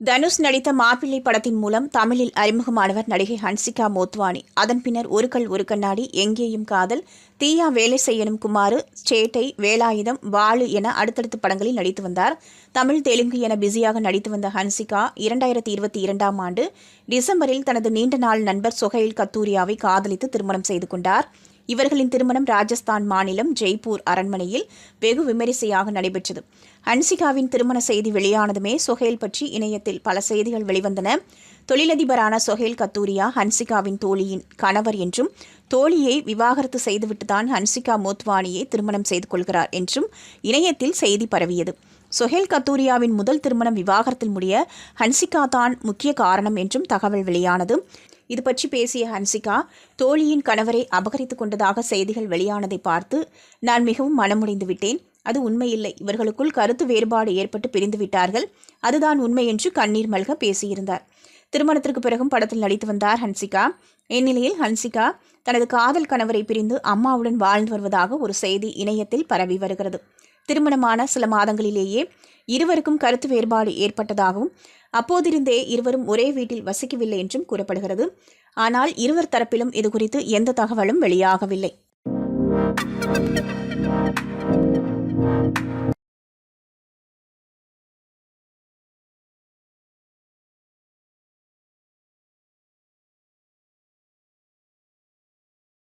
தனுஷ் நடித்த மாப்பிள்ளை படத்தின் மூலம் தமிழில் அறிமுகமானவர் நடிகை ஹன்சிகா மோத்வானி. அதன் பின்னர் ஒரு கல் ஒரு கண்ணாடி எங்கேயும் காதல் தீயா வேலை செய்யணும் குமாரு சேட்டை வேலாயுதம் வாழு என அடுத்தடுத்த படங்களில் நடித்து வந்தார். தமிழ் தெலுங்கு என பிஸியாக நடித்து வந்த ஹன்சிகா இரண்டாயிரத்தி இருபத்தி இரண்டாம் ஆண்டு டிசம்பரில் தனது நீண்ட நாள் நண்பர் சொஹைல் கத்தூரியாவை காதலித்து திருமணம் செய்து கொண்டார். இவர்களின் திருமணம் ராஜஸ்தான் மாநிலம் ஜெய்ப்பூர் அரண்மனையில் வெகு விமரிசையாக நடைபெற்றது. ஹன்சிகாவின் திருமண செய்தி வெளியானதுமே சொஹேல் பற்றி இணையத்தில் பல செய்திகள் வெளிவந்தன. தொழிலதிபரான சொஹேல் கத்தூரியா ஹன்சிகாவின் தோழியின் கணவர் என்றும் தோழியை விவாகரத்து செய்துவிட்டுதான் ஹன்சிகா மோத்வானியை திருமணம் செய்து கொள்கிறார் என்றும் இணையத்தில் செய்தி பரவியது. சொஹேல் கத்தூரியாவின் முதல் திருமணம் விவாகரத்தில் முடிய ஹன்சிகா தான் முக்கிய காரணம் என்றும் தகவல் வெளியானது. இது பற்றி பேசிய ஹன்சிகா தோழியின் கணவரை அபகரித்துக் கொண்டதாக செய்திகள் வெளியானதை பார்த்து நான் மிகவும் மனமுடைந்து விட்டேன். அது உண்மையில்லை. இவர்களுக்குள் கருத்து வேறுபாடு ஏற்பட்டு பிரிந்து விட்டார்கள். அதுதான் உண்மை என்று கண்ணீர் மல்க பேசியிருந்தார். திருமணத்திற்கு பிறகும் படத்தில் நடித்து வந்தார் ஹன்சிகா. இந்நிலையில் ஹன்சிகா தனது காதல் கணவரை பிரிந்து அம்மாவுடன் வாழ்ந்து வருவதாக ஒரு செய்தி இணையத்தில் பரவி வருகிறது. திருமணமான சில மாதங்களிலேயே இருவருக்கும் கருத்து வேறுபாடு ஏற்பட்டதாகவும் அப்போதிருந்தே இருவரும் ஒரே வீட்டில் வசிக்கவில்லை என்றும் கூறப்படுகிறது. ஆனால் இருவர் தரப்பிலும் இதுகுறித்து எந்த தகவலும் வெளியாகவில்லை.